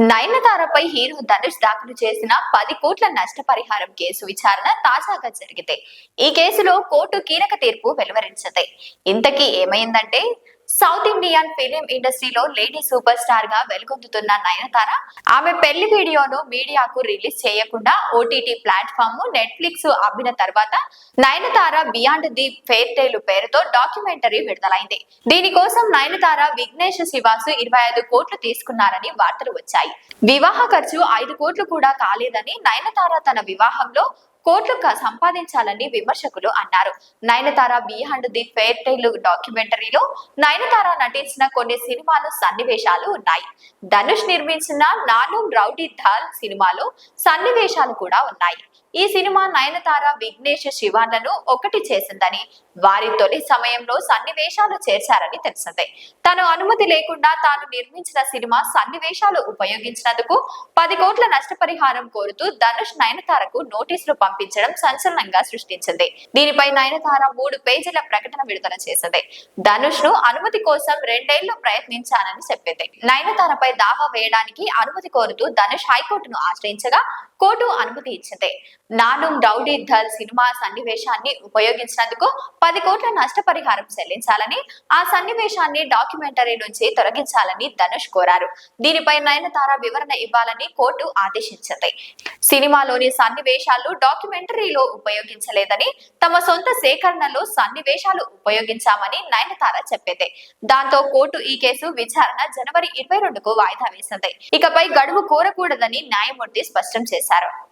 నయనతారపై hero Dhanush దాఖలు చేసిన పది కోట్ల నష్టపరిహారం కేసు విచారణ తాజాగా జరిగితే. ఈ కేసులో కోర్టు కీలక తీర్పు వెలువరించదే ఇంతకీ ఏమైందంటే సౌత్ ఇండియన్ ఫిలిం ఇండస్ట్రీలో లేడీ సూపర్ స్టార్గా వెలుగొందుతున్న నయనతార ఆమె పెళ్ళి వీడియోను మీడియాకు రిలీజ్ చేయకుండా ఓటీటీ ప్లాట్ఫామ్ నెట్ఫ్లిక్స్ అమ్మిన తర్వాత Nayanthara beyond the fairy tale పేరుతో డాక్యుమెంటరీ విడుదలైంది. దీనికోసం నయనతార విఘ్నేష్ శివాసు ఇరవై ఐదు కోట్లు తీసుకున్నారని వార్తలు వచ్చాయి. వివాహ ఖర్చు ఐదు కోట్లు కూడా కాలేదని నయనతార తన వివాహంలో కోట్లు సంపాదించాలని విమర్శకులు అన్నారు. Nayanthara beyond the fairy tale డాక్యుమెంటరీలో Nayanthara నటించిన కొన్ని సినిమాలు సన్నివేశాలు ఉన్నాయి. ధనుష్ నిర్మించిన నాను రౌడీ ధాల్ సినిమాలో సన్నివేశాలు కూడా ఉన్నాయి. ఈ సినిమా నయనతార విఘ్నేష్ శివాన్లను ఒకటి చేసిందని వారి తొలి సమయంలో సన్నివేశాలు చేర్చారని తెలిసిందే. తను అనుమతి లేకుండా తాను నిర్మించిన సినిమా సన్నివేశాలు ఉపయోగించినందుకు పది కోట్ల నష్టపరిహారం కోరుతూ ధనుష్ నయనతారకు నోటీసులు పంపించడం సంచలనంగా సృష్టించింది. దీనిపై నయనతార మూడు పేజీల ప్రకటన విడుదల చేసింది. ధనుష్ను అనుమతి కోసం రెండేళ్ళు ప్రయత్నించానని చెప్పింది. నయనతారపై దావా వేయడానికి అనుమతి కోరుతూ ధనుష్ హైకోర్టును ఆశ్రయించగా కోర్టు అనుమతి ఇచ్చింది. నానుం రౌడీ ధల్ సినిమా సన్నివేశాన్ని ఉపయోగించినందుకు పది కోట్ల నష్టపరిహారం చెల్లించాలని ఆ సన్నివేశాన్ని డాక్యుమెంటరీ నుంచి తొలగించాలని ధనుష్ కోరారు. దీనిపై నయనతార వివరణ ఇవ్వాలని కోర్టు ఆదేశించింది. సినిమాలోని సన్నివేశాలు డాక్యుమెంటరీలో ఉపయోగించలేదని తమ సొంత సేకరణలో సన్నివేశాలు ఉపయోగించామని నయనతార చెప్పింది. దాంతో కోర్టు ఈ కేసు విచారణ జనవరి ఇరవై రెండుకు వాయిదా వేసింది. ఇకపై గడువు కోరకూడదని న్యాయమూర్తి స్పష్టం చేశారు. realizar